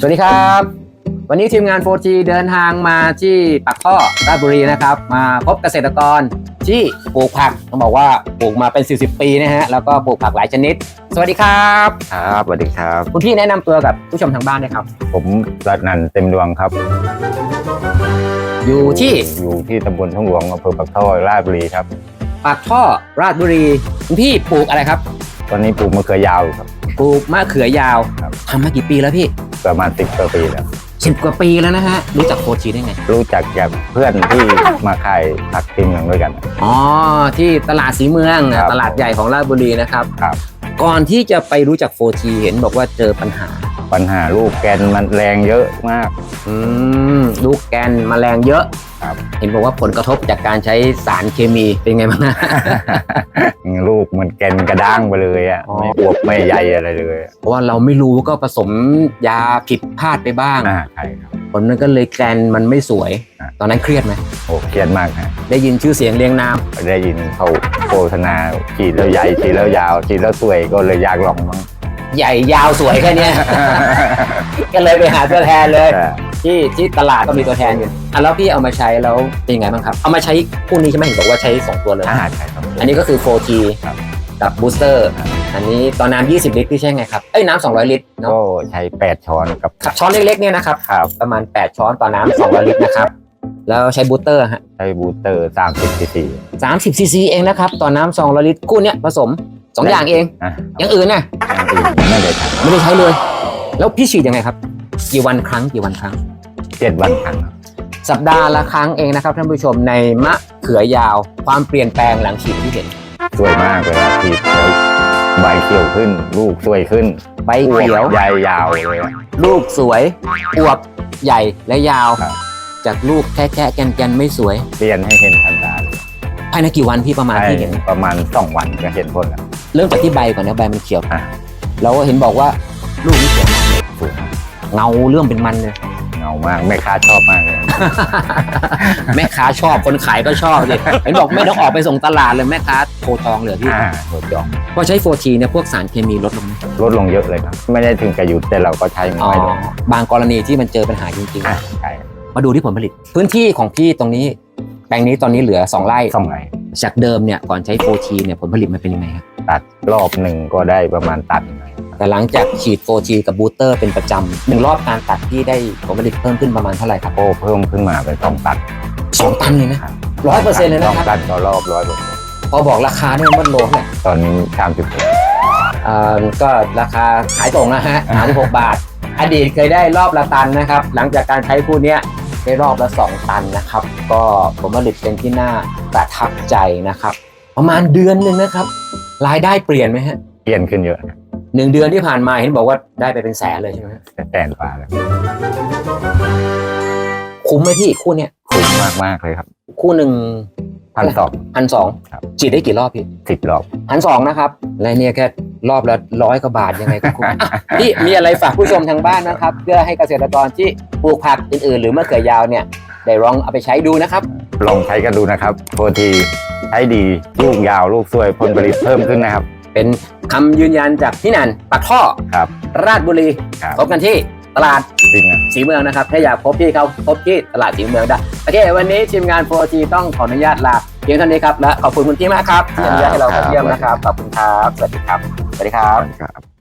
สวัสดีครับ วันนี้ทีมงาน 4G เดินทางมาที่ปักท่อราชบุรีนะครับ มาพบเกษตรกรที่ปลูกผักต้องบอกว่าปลูกมาเป็น 40 ปีนะฮะแล้วก็ปลูกผักหลายชนิด สวัสดีครับครับสวัสดีครับ คุณพี่แนะนำตัวกับผู้ชมทางบ้านด้วยครับ ผมรัตนันท์เต็มดวงครับ อยู่ที่อยู่ที่ตำบลทุ่งหลวงอำเภอปักท่อราชบุรีครับปักท่อราชบุรีคุณพี่ปลูกอะไรครับตอนนี้ปลูกมะเขือยาวอยู่ครับ ปลูกมะเขือยาวครับ ทำมากี่ปีแล้วพี่ ประมาณสิบกว่าปีแล้ว สิบกว่าปีแล้วนะฮะ รู้จัก 4G ได้ไง รู้จักจากเพื่อนที่มาขายผักทีมหนึ่งด้วยกัน อ๋อ ที่ตลาดสีเมืองครับ ตลาดใหญ่ของราชบุรีนะครับ ครับ ก่อนที่จะไปรู้จัก 4G เห็นบอกว่าเจอปัญหา ปัญหาลูกแกนมันแรงเยอะมาก อืมลูกแกนแมลงเยอะครับ เห็นบอกว่าผลกระทบจากการใช้สารเคมีเป็นไงบ้างนะ ลูกมันแกนกระด้างไปเลยอะอ๋อ ไม่อวบไม่ใหญ่อะไรเลยเพราะว่าเราไม่รู้ก็ผสมยาผิดพลาดไปบ้าง อ่าใช่ครับ ผลมันก็เลยแกนมันไม่สวย อะ ตอนนั้นเครียดไหมโอ้เครียดมากฮะได้ยินชื่อเสียงเรียงนามได้ยินเขาโฆษณาฉีดแล้วใหญ่ฉีดแล้วยาวฉีดแล้วสวยก็เลยอยากลองมั้ง ใหญ่ยาวสวยแค่เนี้ย ก็เลยไปหาตัวแทนเลยแต่ที่ที่ตลาดก็มีตัวแทนอยู่อะแล้วพี่เอามาใช้แล้วเป็นยังไงบ้างครับ เอามาใช้คู่นี้ใช่ไหมเห็นบอกว่าใช้2ตัวเลยอ่าใช่ครับ อันนี้ก็คือ 4G ครับกับบูสเตอร์อันนี้ตอนน้ำ20 ลิตรพี่ใช่ไงครับ เอ้ยน้ำ200 ลิตรเนาะก็ใช้แปดช้อนกับครับช้อนเล็กๆเนี่ยนะครับครับประมาณ 8 ช้อนต่อน้ำ200 ลิตรนะครับ แล้วใช้บูสเตอร์ฮะใช้บูสเตอร์สามสิบซีซี30ซีซีเองนะครับ ต่อน้ำ200 ลิตรคู่เนี้ยผสม 2 อย่างเอง อะอย่างอื่นน่ะ อย่างอื่นไม่ได้ทไม่ได้ใช้เลย แล้วพี่ฉีดยังไงครับ กี่วันครั้งกี่วันครั้งำเจ็ดวันครั้งครับสัปดาห์ละครั้งเองนะครับท่านผู้ชมในมะเขือยาว ความเปลี่ยนแปลงหลังฉีดที่เห็นสวยมากเลยครับทีแล้วใบเขียวขึ้น ลูกสวยขึ้นใบเขียวใหญ่ยาวเลยอะลูกสวยอวบใหญ่และยาวครับจากลูกแค่แค่แกนแกนๆไม่สวย เปลี่ยนให้เห็นทันตาเลยภายในกี่วันพี่ประมาณใช่ที่เห็น ประมาณสองวันก็เห็นผลแล้วเริ่มจากที่ใบก่อนนะใบมันเขียว อะ แล้วเห็นบอกว่าลูกนี่สวยมากเลยสวยมากเงาเรื่องเป็นมันเลย เงามากแม่ค้าชอบมากเลย แม่ค้าชอบคนขายก็ชอบเลยเห็นบอกไม่ต้องออกไปส่งตลาดเลยแม่ค้าโทรจองเลยพี่อ่าโดดจองพอใช้ 4G เนี่ยพวกสารเคมีลดลงไหมลดลงเยอะเลยครับ ไม่ได้ถึงกับหยุดแต่เราก็ใช้อ๋อไม่ลงบางกรณีที่มันเจอปัญหาจริงอ่าใช่ๆ มาดูที่ผลผลิต พื้นที่ของพี่ตรงนี้แปลงนี้ตอนนี้เหลือ 2 ไร่ สองไง จากเดิมเนี่ยก่อนใช้ 4G เนี่ยผลผลิตมันเป็นยังไงครับตัดรอบหนึ่งก็ได้ประมาณตันหนึ่งแต่หลังจากฉีด 4G กับบูสเตอร์เป็นประจำหนึ่งรอบการตัดพี่ได้ผลผลิตเพิ่มขึ้นประมาณเท่าไหร่ครับโอ้เพิ่มขึ้นมาเป็นสองตันสองตันเลยนะร้อยเปอร์เซ็นต์เลยนะสองครับตันต่อรอบร้อยเปอร์เซ็นต์พอบอกราคาเนี่ยมันลดเลยตอนนี้สามสิบหกเอ่อก็ราคาขายตรงนะฮะ56บาท อดีตเคยได้รอบละตันนะครับ หลังจากการใช้คู่เนี้ย ได้รอบละ 2 ตันนะครับ ก็ผลผลิตเป็นที่น่าประทับใจนะครับ ประมาณเดือนหนึ่งนะครับ รายได้เปลี่ยนไหมฮะเปลี่ยนขึ้นเยอะนะหนึ่งเดือนที่ผ่านมาเห็นบอกว่าได้ไปเป็นแสนเลยใช่ไหมฮะแต่แสนกว่าแล้วคุ้มไหมพี่คู่เนี้ยคุ้มมากมากๆเลยครับ คู่หนึ่งพันสองพันสองครับฉีดได้กี่รอบพี่สิบรอบพันสองนะครับ และเนี่ยแค่ รอบละร้อยกว่าบาทยังไงก็คุ้มอะพี่มีอะไรฝากผู้ชมทางบ้านนะครับ เพื่อให้เกษตรกรที่ปลูกผักอื่นๆ หรือมะเขือยาวเนี่ยได้ลองเอาไปใช้ดูนะครับ ลองใช้กันดูนะครับโปรทีใช้ดีลูกยาวลูกสวยผลผลิตเพิ่มขึ้นนะครับ เป็นคำยืนยันจากพี่นันปักท่อครับ ราชบุรีครับ พบกันที่ตลาดจริงอะสีเมืองนะครับ ถ้าอยากพบพี่เขาพบที่ตลาดสีเมืองได้โอเควันนี้ทีมงาน 4G ต้องขออนุญาตลาเพียงเท่านี้ครับและขอบคุณคุณพี่มากครับที่อนุญาตให้เราเข้าเยี่ยมนะครับขอบคุณครับสวัสดีครับสวัสดีครับครับ